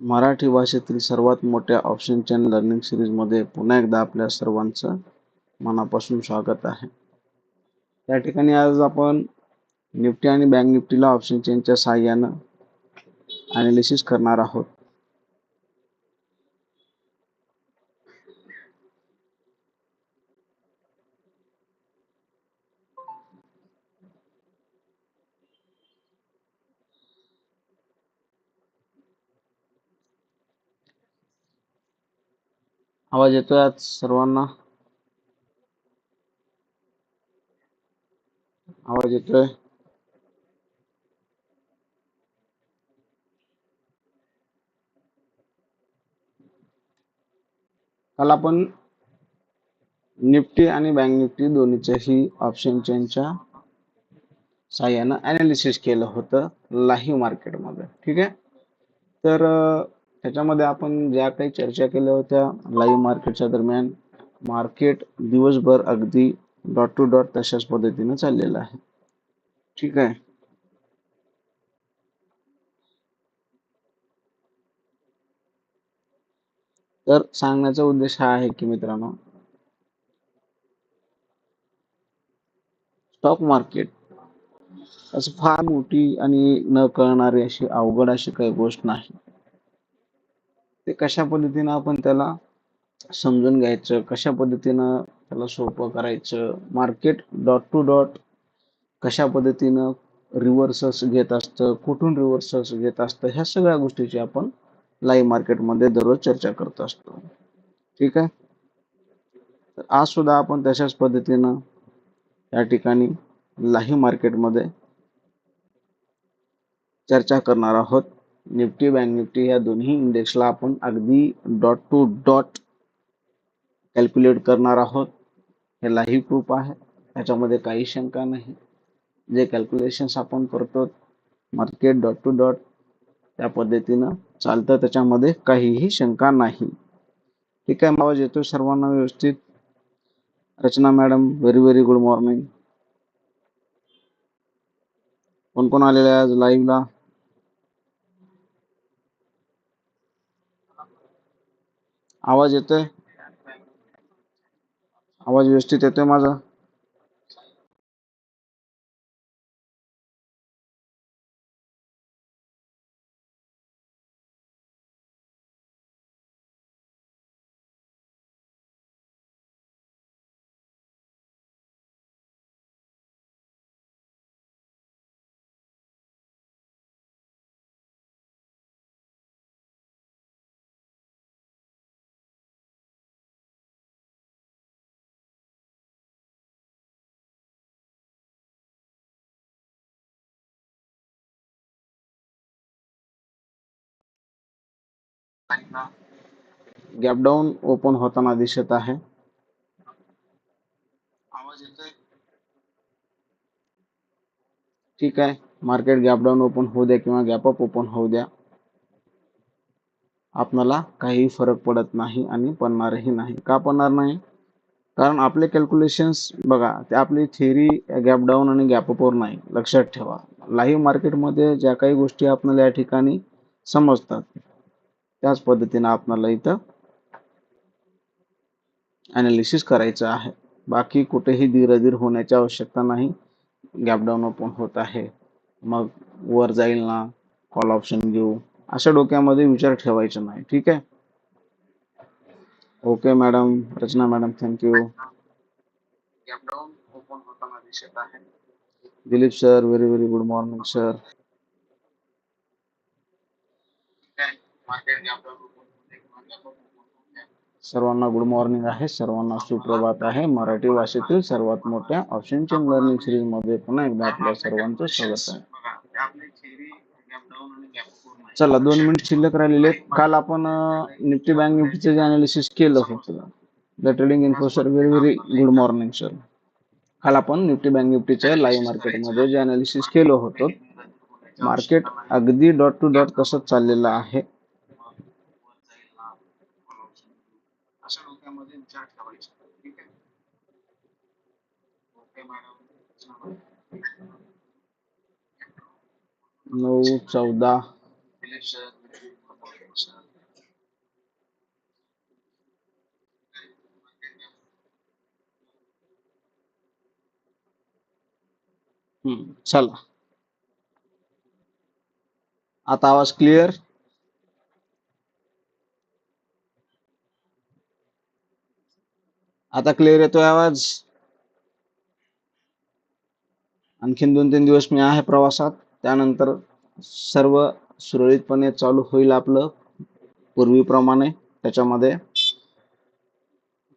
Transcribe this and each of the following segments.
मराठी भाषेतील सर्वात मोठ्या ऑप्शन चेन लर्निंग सिरीजमध्ये पुन्हा एकदा आपल्या सर्वांचं मनापासून स्वागत आहे. त्या ठिकाणी आज आपण निफ्टी आणि बँक निफ्टीला ऑप्शन चेनच्या सहाय्यानं ॲनालिसिस करणार आहोत. आवाज येतोय आज सर्वांना? आवाज येतोय? काल आपण निफ्टी आणि बँक निफ्टी दोन्हीच्याही ऑप्शन चेनच्या साह्यानं अनालिसिस केलं होतं लाईव्ह मार्केटमध्ये ठीक आहे? तर त्याच्यामध्ये आपण ज्या काही चर्चा केल्या होत्या लाईव्ह मार्केटच्या दरम्यान मार्केट दिवसभर अगदी डॉट टू डॉट तशाच पद्धतीने चाललेलं आहे. ठीक आहे? तर सांगण्याचा उद्देश हा आहे की मित्रांनो स्टॉक मार्केट असं फार मोठी आणि न कळणारी अशी अवघड अशी काही गोष्ट नाही. ते कशा पद्धतीनं आपण त्याला समजून घ्यायचं कशा पद्धतीनं त्याला सोपं करायचं मार्केट डॉट टू डॉट कशा पद्धतीनं रिव्हर्सल्स घेत असतं कुठून रिव्हर्सल्स घेत असतं ह्या सगळ्या गोष्टीची आपण लाईव्ह मार्केटमध्ये दररोज चर्चा करत असतो. ठीक आहे? तर आज सुद्धा आपण तशाच पद्धतीनं या ठिकाणी लाईव्ह मार्केटमध्ये चर्चा करणार आहोत. निफ्टी बँक निफ्टी या दोन्ही इंडेक्सला आपण अगदी डॉट टू डॉट कॅल्क्युलेट करणार आहोत. हे लाईव्ह प्रूफ आहे. त्याच्यामध्ये काही शंका नाही. जे कॅल्क्युलेशन्स आपण करतो मार्केट डॉट टू डॉट त्या पद्धतीनं चालतं. त्याच्यामध्ये काहीही शंका नाही. ठीक आहे आवाज येतो सर्वांना व्यवस्थित? Rachana madam very very good morning कोण कोण आलेलं आहे आज लाईव्हला आवाज येतोय? आवाज व्यवस्थित येतोय माझा? गॅप डाऊन ओपन होताना दिसत आहे. ठीक आहे. मार्केट गॅप डाऊन ओपन होऊ द्या किंवा गॅप अप ओपन होऊ द्या. आपणाला काही फरक पडत नाही आणि पडणारही नाही. का पडणार नाही? कारण आपले कॅल्क्युलेशन्स बघा ते आपली थेअरी गॅप डाऊन आणि गॅप अपवर नाही. लक्षात ठेवा. लाईव्ह मार्केटमध्ये ज्या काही गोष्टी आपल्याला या ठिकाणी समजतात त्याच पद्धतीने आपल्याला इथं अनालिसिस करायचं आहे. बाकी कुठेही धीरधीर होण्याची आवश्यकता नाही. गॅप डाऊन ओपन होत आहे. मग वर जाईल ना. कॉल ऑप्शन घेऊ. अशा डोक्यामध्ये विचार ठेवायचा नाही. ठीक आहे? Okay madam Rachana madam thank you Dilip sir very very good morning sir सर्वांना गुड मॉर्निंग आहे सर्वांना सुप्रभात आहे. मराठी भाषेतील सर्वात मोठ्या ऑप्शन चेन लर्निंग सिरीजमध्ये पुन्हा एकदा आपल्या सर्वांचं स्वागत आहे. चला दोन मिनिट शिल्लक राहिलेले काल आपण निफ्टी बँक निफ्टीचे जे अनालिसिस केलं होतं the trading info sir very very good morning sir काल आपण निफ्टी बँक निफ्टीच्या लाईव्ह मार्केटमध्ये जे अनालिसिस केलं होतं मार्केट अगदी डॉट टू डॉट तसंच चाललेलं आहे अशा डोक्यामध्ये विचार ठेवायचा ठीक आहे ओके मॅडम नऊ चौदा. हम्म चला. आता आवाज क्लिअर आता क्लिअर येतोय आवाज? आणखीन दोन तीन दिवस मी आहे प्रवासात. त्यानंतर सर्व सुरळीतपणे चालू होईल आपलं पूर्वीप्रमाणे. त्याच्यामध्ये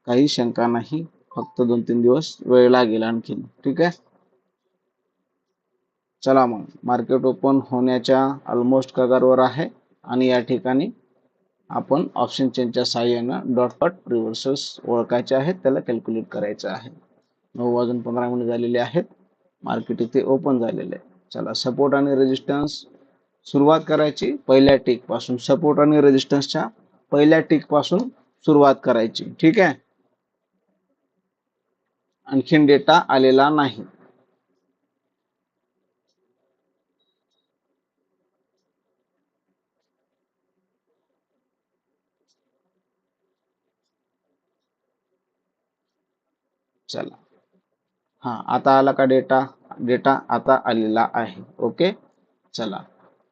काही शंका नाही. फक्त दोन तीन दिवस वेळ लागेल आणखीन. ठीक आहे? चला मग. मार्केट ओपन होण्याच्या ऑलमोस्ट कगारवर आहे आणि या ठिकाणी आपण ऑप्शन चेनच्या साहाय्यानं डॉट डॉट रिव्हर्सल्स ओळखायचे आहेत. त्याला कॅल्क्युलेट करायचं आहे. नऊ वाजून पंधरा मिनिट झालेले आहेत. मार्केट इथे ओपन झालेले आहे. चला सपोर्ट आणि रेजिस्टन्स सुरुवात करायची पहिल्या टिकपासून. सपोर्ट आणि रेजिस्टन्सच्या पहिल्या टिकपासून सुरुवात करायची. ठीक आहे? आणखीन डेटा आलेला नाही. चला. हा आता आला का डेटा डेटा आता आलेला आहे. ओके? चला.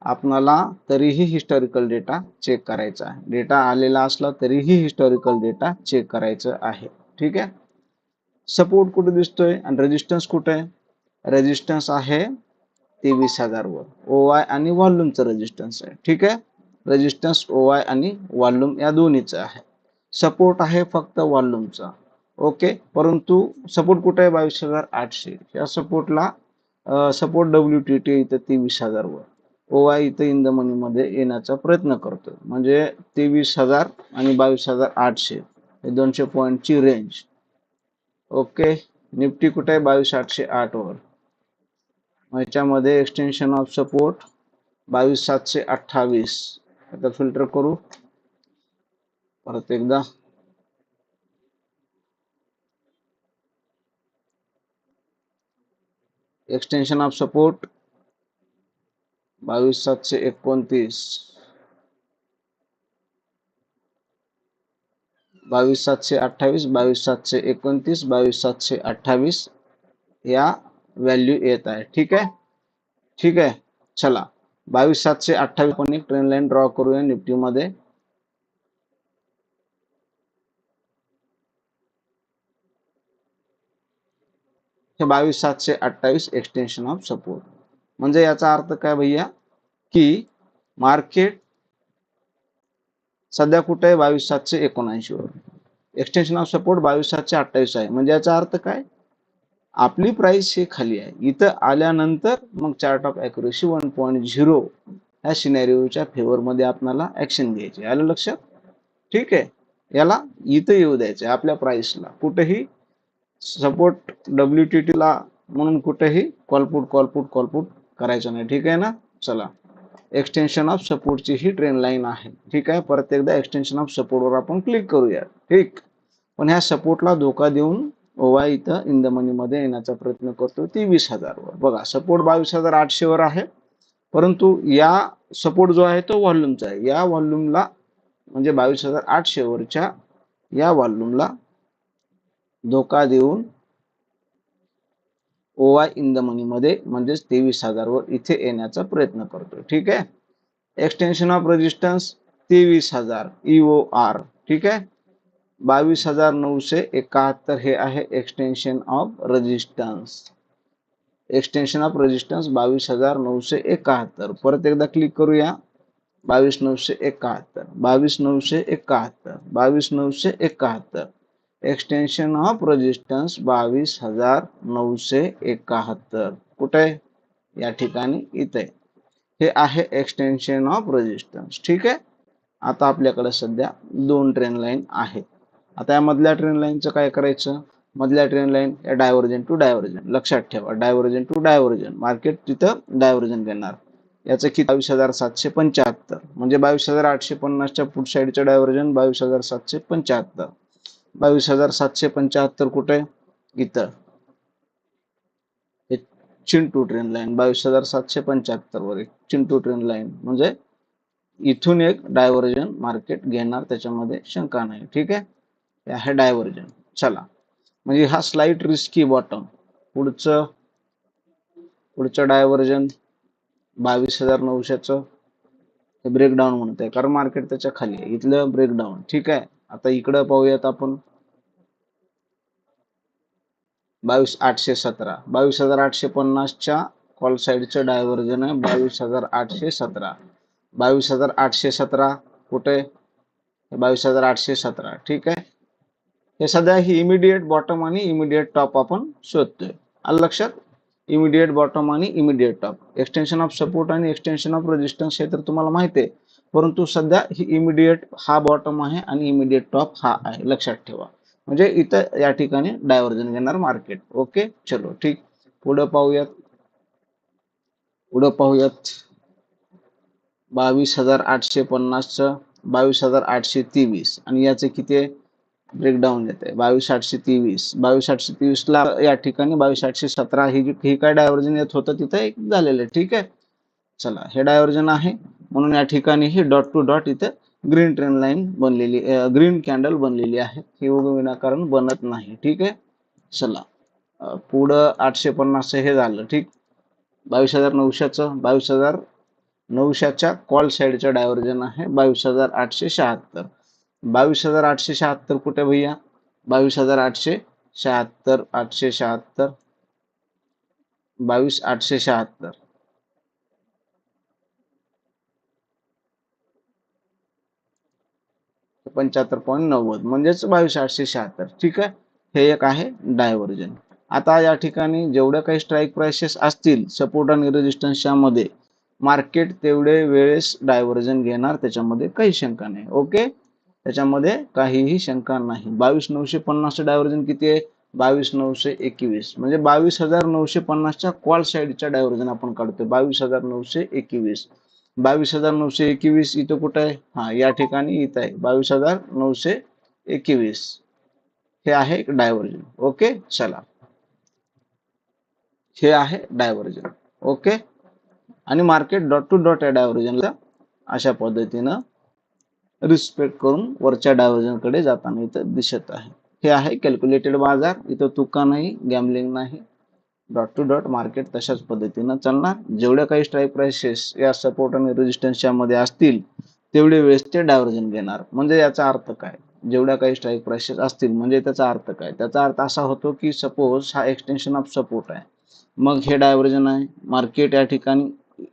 आपणाला तरीही हिस्टॉरिकल डेटा चेक करायचा आहे. डेटा आलेला असला तरीही हिस्टॉरिकल डेटा चेक करायचं आहे. ठीक आहे? सपोर्ट कुठे दिसतोय आणि रेजिस्टन्स कुठे? आहे रेजिस्टन्स आहे तेवीस हजारवर ओ आय आणि व्हॉल्यूमचं रेजिस्टन्स आहे. ठीक आहे? रेजिस्टन्स ओ आय आणि व्हॉल्यूम या दोन्हीचं आहे. सपोर्ट आहे फक्त व्हॉल्यूमचा ओके? परंतु सपोर्ट कुठे आहे? बावीस हजार आठशे. या सपोर्टला सपोर्ट डब्ल्यू टी टी इथं तेवीस हजार वर ओ आय इथं इन द मनी मध्ये येण्याचा प्रयत्न करतोय. म्हणजे तेवीस हजार आणि बावीस हजार आठशे. हे दोनशे पॉईंटची रेंज ओके? निफ्टी कुठे आहे? बावीस आठशे आठ वर ह्याच्यामध्ये एक्सटेन्शन ऑफ सपोर्ट बावीस सातशे अठ्ठावीस. आता फिल्टर करू. परत एकदा. एक्सटेन्शन ऑफ सपोर्ट बावीस सातशे एकोणतीस बावीस सातशे अठ्ठावीस बावीस सातशे एकोणतीस बावीस सातशे अठ्ठावीस या व्हॅल्यू येत आहे ठीक आहे ठीक आहे चला बावीस सातशे अठ्ठावीस पण एक ट्रेन लाईन ड्रॉ करूया निफ्टीमध्ये मध्ये हे बावीस सातशे अठ्ठावीस एक्सटेन्शन ऑफ सपोर्ट म्हणजे याचा अर्थ काय भैया? की मार्केट सध्या कुठे आहे? बावीस सातशे एकोणऐंशी वर. एक्सटेन्शन ऑफ सपोर्ट बावीस सातशे अठ्ठावीस आहे. म्हणजे याचा अर्थ काय? आपली प्राइस ही खाली आहे. इथं आल्यानंतर मग chart of accuracy one point zero ह्या सिनेरिओच्या फेवर मध्ये आपल्याला ऍक्शन घ्यायची. आलं लक्षात? ठीक आहे. याला इथं येऊ द्यायचं आपल्या प्राइसला कुठेही सपोर्ट डब्ल्यू टी टी ला म्हणून कुठेही कॉलपुट कॉलपुट कॉलपुट करायचं नाही. ठीक आहे ना? चला. एक्सटेन्शन ऑफ सपोर्टची ही ट्रेन लाईन आहे. ठीक आहे? परत एकदा एक्सटेन्शन ऑफ सपोर्टवर आपण क्लिक करूया. ठीक. पण ह्या सपोर्टला धोका देऊन ओवा इथं इन द येण्याचा प्रयत्न करतो ती वीस हजारवर बघा सपोर्ट बावीस हजार आठशेवर आहे. परंतु या सपोर्ट जो आहे तो व्हॉल्यूमचा आहे. या व्हॉल्यूमला म्हणजे बावीस हजार आठशे वरच्या या व्हॉल्यूमला धोका देऊन O I in the money मध्ये म्हणजेच तेवीस हजार वर इथे येण्याचा प्रयत्न करतो ठीक आहे? एक्सटेन्शन ऑफ रेजिस्टन्स तेवीस हजार इओ आर ठीक आहे? बावीस हजार नऊशे एकाहत्तर हे आहे extension of resistance extension of resistance बावीस हजार नऊशे एकाहत्तर. परत एकदा क्लिक करूया. बावीस नऊशे एकाहत्तर. बावीस नऊशे एकाहत्तर. बावीस नऊशे एकाहत्तर. एक्सटेन्शन ऑफ रेजिस्टन्स बावीस हजार नऊशे एकाहत्तर. कुठे? या ठिकाणी इथे. हे आहे एक्सटेन्शन ऑफ रेजिस्टन्स ठीक आहे? आता आपल्याकडे सध्या दोन ट्रेन लाईन आहेत. आता या मधल्या ट्रेन लाईनचं काय करायचं? मधल्या ट्रेन लाईन या डायव्हर्जन टू डायव्हर्जन लक्षात ठेवा. डायव्हर्जन टू डायव्हर्जन मार्केट तिथं डायव्हर्जन घेणार. याचं किती? बावीस हजार सातशे पंच्याहत्तर. म्हणजे बावीस हजार आठशे पन्नासच्या पुढ साईडचं डायव्हर्जन बावीस हजार सातशे पंच्याहत्तर. बावीस हजार सातशे पंच्याहत्तर कुठे? इथं. हे चिंटू ट्रेन लाईन बावीस हजार सातशे पंच्याहत्तर वर चिंटू ट्रेन लाईन म्हणजे इथून एक डायव्हर्जन मार्केट घेणार त्याच्यामध्ये शंका नाही. ठीक आहे? हे आहे डायव्हर्जन चला. म्हणजे हा स्लाइट रिस्की बॉटम पुढचं पुढचं डायव्हर्जन बावीस हजार नऊशेचं. ब्रेकडाऊन म्हणत आहे कारण मार्केट त्याच्याखाली आहे. इथलं ब्रेकडाऊन ठीक आहे? आता इकडं पाहूयात आपण. बावीस आठशे सतरा. बावीस हजार आठशे पन्नासच्या कॉल साईडचं डायव्हर्जन आहे. बावीस हजार आठशे सतरा. बावीस हजार आठशे सतरा कुठे? बावीस हजार आठशे सतरा. ठीक आहे? हे सध्या ही इमिडिएट बॉटम आणि इमिडिएट टॉप आपण शोधतोय. आलं लक्षात? इमिडिएट बॉटम आणि immediate top extension of support आणि एक्सटेन्शन ऑफ रेजिस्टन्स हे तर तुम्हाला माहिती आहे. परंतु सध्या ही इमिडिएट हा बॉटम आहे आणि इमिडिएट टॉप हा आहे. लक्षात ठेवा. म्हणजे इथं या ठिकाणी डायव्हर्जन घेणार मार्केट ओके चलो ठीक. पुढं पाहूयात. पुढं पाहूयात. बावीस हजार आठशे पन्नासचं बावीस हजार आठशे तेवीस. आणि याचे किती आहे? ब्रेकडाऊन येते बावीस आठशे तेवीस. बावीस आठशे तेवीस ला या ठिकाणी बावीस आठशे सतरा ही जी ही काय डायव्हर्जन येत होतं तिथं एक झालेलं आहे. ठीक आहे? चला हे डायव्हर्जन आहे. म्हणून या ठिकाणी ही डॉट टू डॉट इथे ग्रीन ट्रेन लाईन बनलेली ग्रीन कॅन्डल बनलेली आहे. ही विनाकारण बनत नाही. ठीक आहे? चला पुढं आठशे पन्नास हे झालं. ठीक? बावीस हजार नऊशेचं बावीस हजार नऊशेच्या कॉल साईडचं डायव्हर्जन आहे. बावीस हजार आठशे शहात्तर. बावीस हजार आठशे शहात्तर कुठे भैया? बावीस हजार आठशे शहात्तर आठशे शहात्तर. बावीस आठशे शहात्तर. पंच्याहत्तर पॉईंट नव्वद. म्हणजेच बावीस आठशे शहात्तर. ठीक आहे? हे एक आहे डायव्हर्जन. आता या ठिकाणी जेवढ्या काही स्ट्राईक प्राइसेस असतील सपोर्ट आणि रेजिस्टन्सच्या मध्ये मार्केट तेवढे वेळेस डायव्हर्जन घेणार त्याच्यामध्ये काही शंका नाही. ओके त्याच्यामध्ये काहीही शंका नाही. बावीस नऊशे पन्नासचं डायव्हर्जन किती आहे? बावीस नऊशे एकवीस. म्हणजे बावीस हजार नऊशे पन्नासच्या कॉल साईडच्या डायव्हर्जन आपण काढतोय. बावीस हजार नऊशे एकवीस. बावीस हजार नऊशे एकवीस इथं कुठं आहे? हा या ठिकाणी इथं आहे. बावीस हजार नऊशे एकवीस. हे आहे डायव्हर्जन. ओके? चला. हे आहे डायव्हर्जन. ओके? आणि मार्केट डॉट टू डॉट या डायव्हर्जनला अशा पद्धतीनं रिस्पेक्ट करून वरच्या डायव्हर्जनकडे जाताना इथं दिसत आहे. हे आहे कॅल्क्युलेटेड बाजार. इथं तुका नाही गॅमलिंग नाही. डॉट टू डॉट मार्केट तशाच पद्धतीनं चालणार. जेवढ्या काही स्ट्राईक प्राइसेस या सपोर्ट आणि रेजिस्टन्सच्या मध्ये असतील तेवढे वेळेस ते डायव्हर्जन घेणार. म्हणजे याचा अर्थ काय? जेवढ्या काही स्ट्राईक प्राइसेस असतील म्हणजे त्याचा अर्थ काय? त्याचा अर्थ असा होतो की सपोज हा एक्सटेन्शन ऑफ सपोर्ट आहे. मग हे डायव्हर्जन आहे. मार्केट या ठिकाणी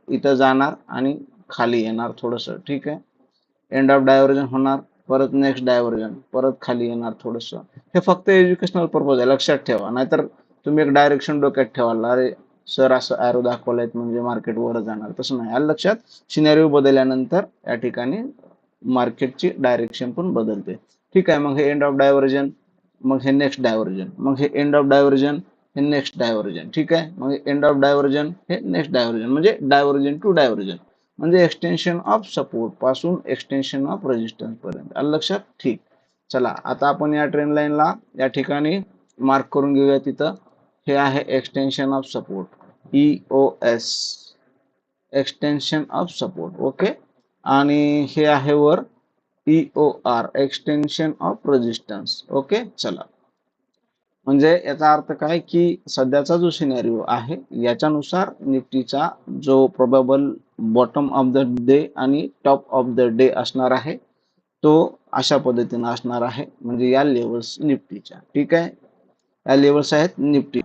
इथं जाणार आणि खाली येणार थोडंसं. ठीक आहे? एंड ऑफ डायव्हर्जन होणार परत नेक्स्ट डायव्हर्जन परत खाली येणार थोडस. हे फक्त एज्युकेशनल पर्पज आहे लक्षात ठेवा. नाहीतर तुम्ही एक डायरेक्शन डोक्यात ठेवाल अरे सर असं ॲरो दाखवलाय म्हणजे मार्केट वर जाणार. तसं नाही. आलं लक्षात सिनेरिओ बदलल्यानंतर या ठिकाणी मार्केटची डायरेक्शन पण बदलते. ठीक आहे मग हे एंड ऑफ डायव्हर्जन मग हे नेक्स्ट डायव्हर्जन मग हे एंड ऑफ डायव्हर्जन हे नेक्स्ट डायव्हर्जन ठीक आहे मग एंड ऑफ डायव्हर्जन हे नेक्स्ट डायव्हर्जन म्हणजे डायव्हर्जन टू डायव्हर्जन म्हणजे एक्सटेन्शन ऑफ सपोर्टपासून एक्सटेन्शन ऑफ रेजिस्टन्स पर्यंत. आलं लक्षात? ठीक. चला आता आपण या ट्रेन लाईनला या ठिकाणी मार्क करून घेऊया तिथं. हे आहे extension of support E O S extension of support okay आणि हे आहे वर E O R extension of resistance okay चला. म्हणजे याचा अर्थ काय? की सध्याचा जो सिनेरिओ आहे याच्यानुसार निफ्टीचा जो probable bottom of the day आणि टॉप ऑफ द डे असणार आहे. तो अशा पद्धतीनं असणार आहे. म्हणजे या लेवल्स निफ्टीच्या. ठीक आहे? या लेवल्स आहेत निफ्टी.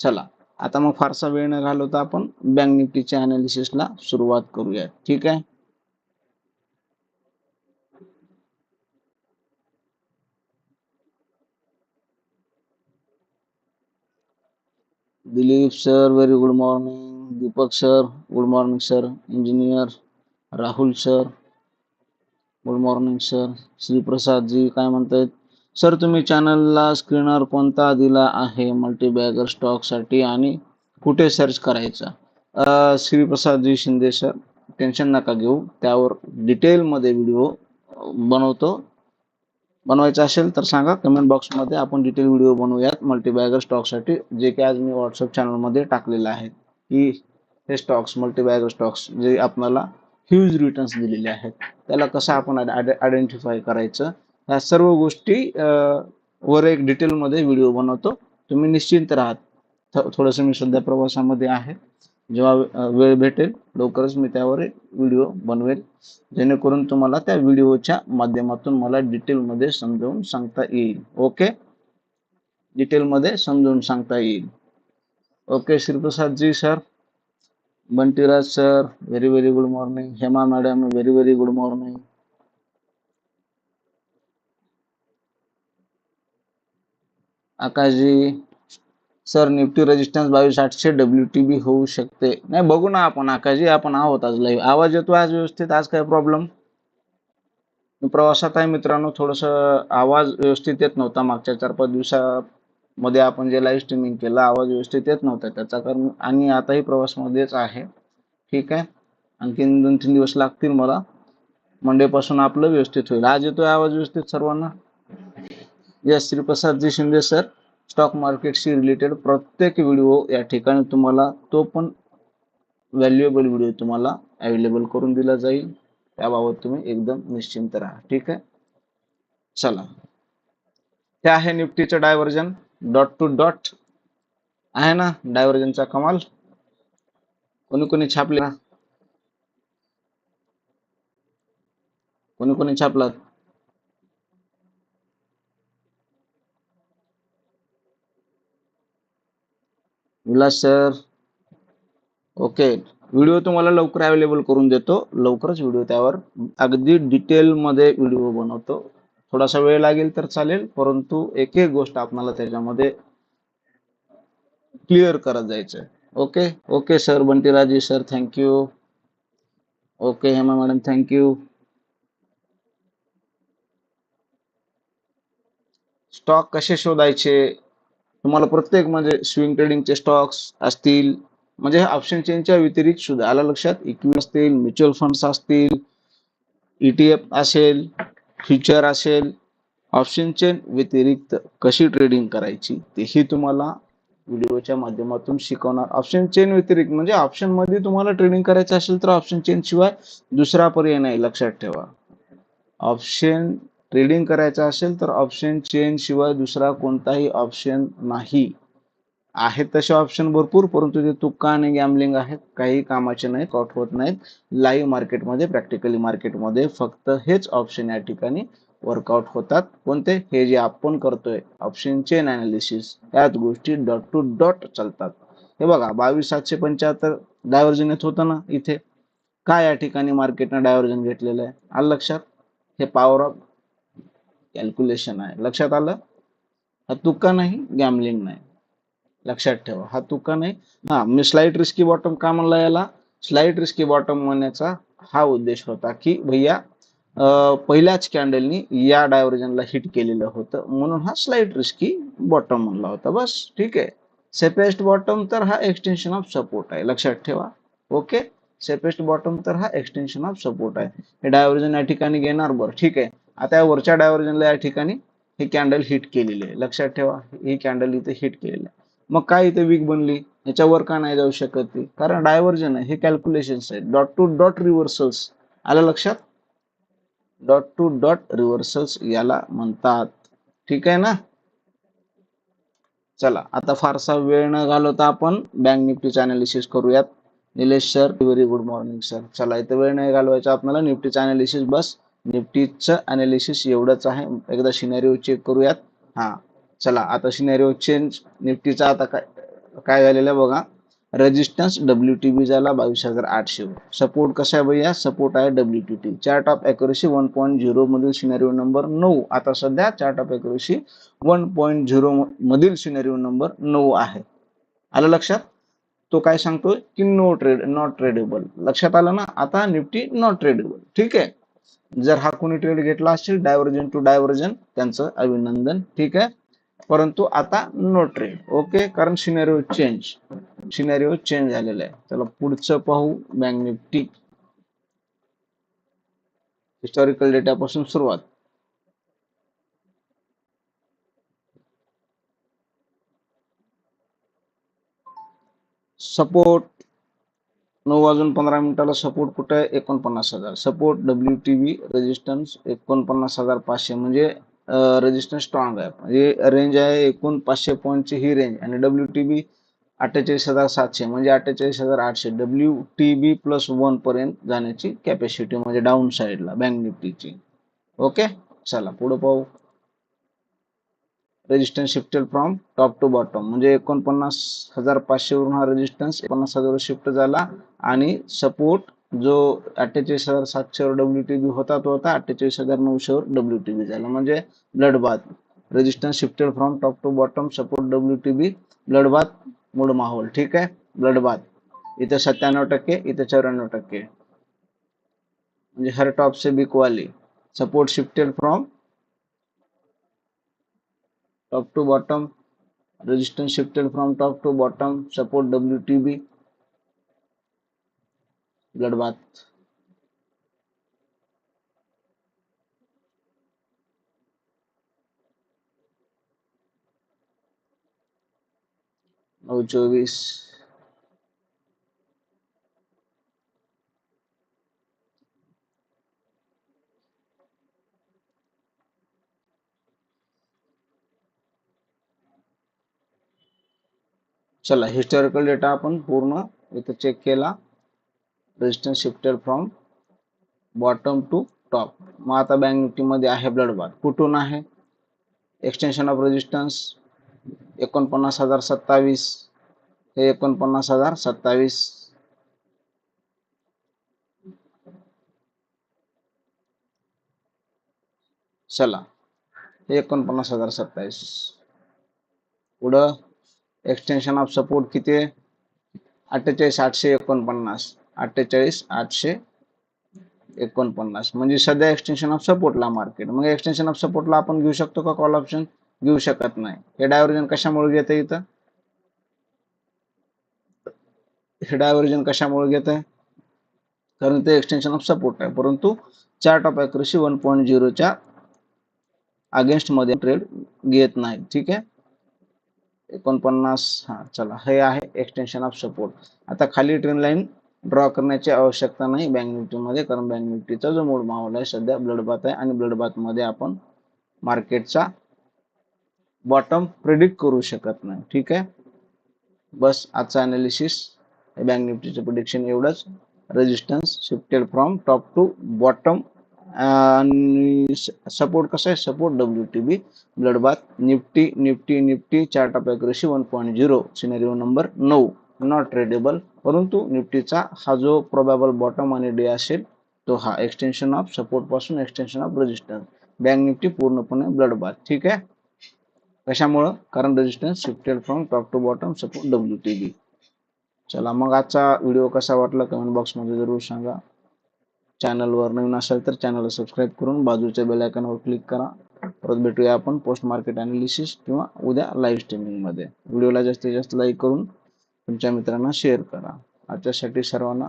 चला. आता मग फारसा वेळ न घालवता आपण. बँक निफ्टीच्या अनालिसिसला सुरुवात करूया. ठीक आहे? Dilip sir very good morning Deepak sir good morning sir engineer Rahul sir good morning sir Shriprasad ji काय म्हणतायत? सर तुम्ही चॅनलला स्क्रीनवर कोणता दिला आहे मल्टीबॅगर स्टॉकसाठी आणि कुठे सर्च करायचा? श्रीप्रसादजी शिंदे सर टेन्शन नका घेऊ. त्यावर डिटेलमध्ये व्हिडिओ बनवतो. बनवायचा असेल तर सांगा. कमेंट बॉक्समध्ये आपण डिटेल व्हिडिओ बनवूयात मल्टीबॅगर स्टॉकसाठी जे की आज मी व्हॉट्सअप चॅनलमध्ये टाकलेलं आहे. की हे स्टॉक्स मल्टीबॅगर स्टॉक्स जे आपल्याला ह्यूज रिटर्न्स दिलेले आहेत. त्याला कसं आपण आयडेंटिफाय करायचं? ह्या सर्व गोष्टी वर एक डिटेलमध्ये व्हिडिओ बनवतो. तुम्ही निश्चिंत राहात. थ- थोडंसं मी सध्या प्रवासामध्ये आहे. जेव्हा वेळ भेटेल लवकरच मी त्यावर एक व्हिडिओ बनवेल. जेणेकरून तुम्हाला त्या व्हिडिओच्या माध्यमातून मला डिटेलमध्ये समजावून सांगता येईल. ओके डिटेलमध्ये समजावून सांगता येईल. Okay Shriprasad ji sir. Buntyraj sir very very good morning Hema madam very very good morning आकाशजी sir Nifty resistance बावीस आठशे डब्ल्यू टी बी होऊ शकते. नाही बघू ना आपण आकाशजी आपण आहोत आज लाईव्ह आवाज येतो आज व्यवस्थित? आज काय प्रॉब्लेम मी प्रवासात आहे मित्रांनो थोडस आवाज व्यवस्थित येत नव्हता मागच्या चार पाच दिवसा मध्ये आपण जे लाईव्ह स्ट्रीमिंग केलं आवाज व्यवस्थित येत नव्हता त्याचा कारण आणि आताही प्रवासमध्येच आहे. ठीक आहे? आणखीन दोन तीन दिवस लागतील मला. मंडे पासून आपलं व्यवस्थित होईल. आज येतोय आवाज व्यवस्थित सर्वांना? यस श्रीप्रसादजी शिंदे सर स्टॉक मार्केटशी रिलेटेड प्रत्येक व्हिडिओ या ठिकाणी तुम्हाला तो पण व्हॅल्युएबल व्हिडिओ तुम्हाला अवेलेबल करून दिला जाईल. त्याबाबत तुम्ही एकदम निश्चिंत राहा. ठीक आहे? चला. हे आहे निफ्टीचं डायव्हर्जन डॉट टू डॉट आहे ना डायव्हर्जनचा कमाल. कोणी कोणी छापले ना. कोणी कोणी छापलात. विलास सर ओके व्हिडिओ तुम्हाला लवकर अवेलेबल करून देतो. लवकरच व्हिडिओ त्यावर अगदी डिटेलमध्ये व्हिडिओ बनवतो. थोडासा वेळ लागेल तर चालेल परंतु एक एक गोष्ट आपल्याला त्याच्यामध्ये क्लिअर करत जायचं okay okay sir बंटीराजी sir thank you okay Hema madam thank you stock कसे शोधायचे? तुम्हाला प्रत्येक म्हणजे स्विंग ट्रेडिंगचे स्टॉक्स असतील म्हणजे ऑप्शन चेनच्या व्यतिरिक्त सुद्धा आला लक्षात. इक्विटी असतील म्युच्युअल फंड्स असतील ईटीएफ असेल फ्युचर असेल ऑप्शन चेन व्यतिरिक्त कशी ट्रेडिंग करायची तेही तुम्हाला व्हिडिओच्या माध्यमातून शिकवणार. ऑप्शन चेन व्यतिरिक्त म्हणजे ऑप्शनमध्ये तुम्हाला ट्रेडिंग करायचं असेल तर ऑप्शन चेन शिवाय दुसरा पर्याय नाही लक्षात ठेवा. ऑप्शन ट्रेडिंग करायचं असेल तर ऑप्शन चेन शिवाय दुसरा कोणताही ऑप्शन नाही. आहेत तसे ऑप्शन भरपूर परंतु ते तुक्का आणि गॅमलिंग आहेत काही कामाचे नाही कॉट होत नाहीत. लाईव्ह मार्केटमध्ये प्रॅक्टिकली मार्केटमध्ये फक्त हेच ऑप्शन या ठिकाणी वर्कआउट होतात. कोणते? हे जे आपण करतोय ऑप्शन चेन अनालिसिस याच गोष्टी डॉट टू डॉट चालतात. हे बघा बावीस सातशे पंच्याहत्तर डायव्हर्जन येत होतं ना इथे. काय या ठिकाणी मार्केटनं डायव्हर्जन घेतलेलं आहे? आलं लक्षात? हे पॉवर ऑफ कॅल्क्युलेशन आहे. लक्षात आलं? हा तुक्का नाही गॅमलिंग नाही. लक्षात ठेवा. हा तुका नाही. हा मी स्लाईट रिस्की बॉटम का म्हणला याला? स्लाईट रिस्की बॉटम म्हणण्याचा हा उद्देश होता की भैया पहिल्याच कॅन्डलनी या डायव्हर्जनला हिट केलेलं होतं. म्हणून हा स्लाईट रिस्की बॉटम म्हणला होता. बस ठीक आहे. सेपेस्ट बॉटम तर हा एक्सटेन्शन ऑफ सपोर्ट आहे. लक्षात ठेवा. ओके? सेपेस्ट बॉटम तर हा एक्सटेन्शन ऑफ सपोर्ट आहे. हे डायव्हर्जन या ठिकाणी घेणार बरं. ठीक आहे. आता या वरच्या डायव्हर्जनला या ठिकाणी हे कॅन्डल हिट केलेली आहे. लक्षात ठेवा. ही कॅन्डल इथे हिट केलेली आहे. मग काय इथे वीक बनली? याच्यावर का नाही जाऊ शकत ती? कारण डायव्हर्जन आहे हे कॅल्क्युलेशन्स आहेत. डॉट टू डॉट रिव्हर्सल्स आलं लक्षात? डॉट टू डॉट रिव्हर्सल्स याला म्हणतात. ठीक आहे ना? चला आता फारसा वेळ न घालवता आपण बँक निफ्टीचं अनालिसिस करूयात. Nilesh sir very good morning sir चला इथं वेळ नाही घालवायचा आपल्याला. निफ्टीचं अनालिसिस बस. निफ्टीचं अनालिसिस एवढंच आहे. एकदा सिनेरिओ चेक करूयात. हा. चला आता सिनेरिओ चेंज निफ्टीचा आता काय काय झालेलं आहे बघा. रेजिस्टन्स डब्ल्यू टी बी झाला बावीस हजार आठशे. सपोर्ट कसा आहे भैया? सपोर्ट आहे W T T chart of accuracy one point zero मधील सिनेरिओ नंबर नऊ. आता सध्या chart of accuracy one point zero मधील सिनेरिओ नंबर नऊ आहे. आलं लक्षात? तो काय सांगतोय? की नो ट्रेड नॉट ट्रेडेबल लक्षात आलं ना? आता निफ्टी नॉट ट्रेडेबल ठीक आहे? जर हा कोणी ट्रेड घेतला असेल डायव्हर्जन टू डायव्हर्जन त्यांचं अभिनंदन. ठीक आहे? परंतु आता नो ट्रेड ओके कारण सिनेरिओ चेंज सिनेरिओ चेंज झालेला आहे. चला पुढचं पाहू बँक निफ्टी हिस्टॉरिकल डेटापासून सुरुवात. सपोर्ट नऊ वाजून पंधरा मिनिटाला सपोर्ट कुठे आहे? एकोणपन्नास हजार. Support W T V resistance एकोणपन्नास हजार पाचशे. म्हणजे रेजिस्टन्स स्ट्रॉंग आहे. म्हणजे रेंज आहे एकूण पाचशे पॉईंटची ही रेंज आणि डब्ल्यू टी बी अठ्ठेचाळीस हजार सातशे म्हणजे अठ्ठेचाळीस हजार आठशे. W T B plus one पर्यंत जाण्याची कॅपॅसिटी म्हणजे डाऊन साईडला बँक निफ्टीची ओके चला पुढे पाहू. Resistance shifted from top to bottom म्हणजे एकोणपन्नास हजार पाचशे वरून हा रेजिस्टन्स एकोणपन्नास हजार शिफ्ट झाला आणि सपोर्ट जो अठ्ठेचाळीस हज़ार सातशेवर डब्ल्यू टी बी होता तो होता, अठ्ठेचाळीस हज़ार नऊशेवर डब्ल्यू टी बी झाला. म्हणजे blood bath resistance shifted from top to bottom support W T B blood bath mood माहोल. ठीक आहे? ब्लड बाथ इथं सत्त्याण्णव टक्के, इथं चौऱ्याण्णव टक्के. म्हणजे हर टॉप से बिक वाली. Support shifted from top to bottom, resistance shifted from top to bottom, support blood bloodbath नऊ चोवीस. चला हिस्टॉरिकल डेटा आपण पूर्ण इथं चेक केला. Resistance shifted from bottom to top मग आता बँक निफ्टीमध्ये आहे ब्लड बाथ कुठून आहे? एक्सटेन्शन ऑफ रेजिस्टन्स एकोणपन्नास हजार सत्तावीस. हे एकोणपन्नास हजार सत्तावीस. चला हे एकोणपन्नास हजार सत्तावीस. पुढं एक्सटेन्शन ऑफ सपोर्ट किती आहे? अठ्ठेचाळीस आठशे एकोणपन्नास. अठ्ठेचाळीस आठशे एकोणपन्नास. म्हणजे सध्या एक्सटेन्शन ऑफ सपोर्टला मार्केट मग एक्सटेन्शन ऑफ सपोर्टला आपण घेऊ शकतो का कॉल ऑप्शन घेऊ शकत नाही. हे डायव्हर्जन कशामुळे घेत इथं? हे डायव्हर्जन कशामुळे घेत आहे कारण ते एक्सटेन्शन ऑफ सपोर्ट आहे. परंतु chart of accuracy one point झिरोच्या अगेन्स्टमध्ये ट्रेड घेत नाही. ठीक आहे? एकोणपन्नास हा चला. हे आहे एक्सटेन्शन ऑफ सपोर्ट आता खाली ट्रेन लाईन ड्रॉ करण्याची आवश्यकता नाही बँक निफ्टीमध्ये कारण बँक निफ्टीचा जो मूळ माहोल आहे सध्या ब्लडबात आहे आणि ब्लडबातमध्ये आपण मार्केटचा बॉटम प्रिडिक्ट करू शकत नाही. ठीक आहे? बस आजचा अनालिसिस बँक निफ्टीचं प्रिडिक्शन एवढंच. Resistance shifted from top to bottom आणि सपोर्ट कसं आहे? Support W T B bloodbath nifty nifty nifty chart of accuracy one point zero scenario number नऊ. नॉट ट्रेडेबल परंतु निफ्टीचा हा जो प्रोबॅबल बॉटम आणि डे असेल तो हा extension of सपोर्टपासून extension of resistance bank nifty पूर्णपणे ब्लड बाथ ठीक आहे? कशामुळं? कारण resistance shifted from top to bottom support W T B चला मग आजचा व्हिडिओ कसा वाटला कमेंट बॉक्समध्ये जरूर सांगा. चॅनलवर नवीन असेल तर चॅनलला सबस्क्राईब करून बाजूच्या बेल आयकॉनवर क्लिक करा. परत भेटूया आपण पोस्ट मार्केट अनालिसिस किंवा उद्या लाईव्ह स्ट्रीमिंगमध्ये व्हिडिओला जास्तीत जास्त लाईक करून तुमच्या मित्रांना शेअर करा. आजच्यासाठी सर्वांना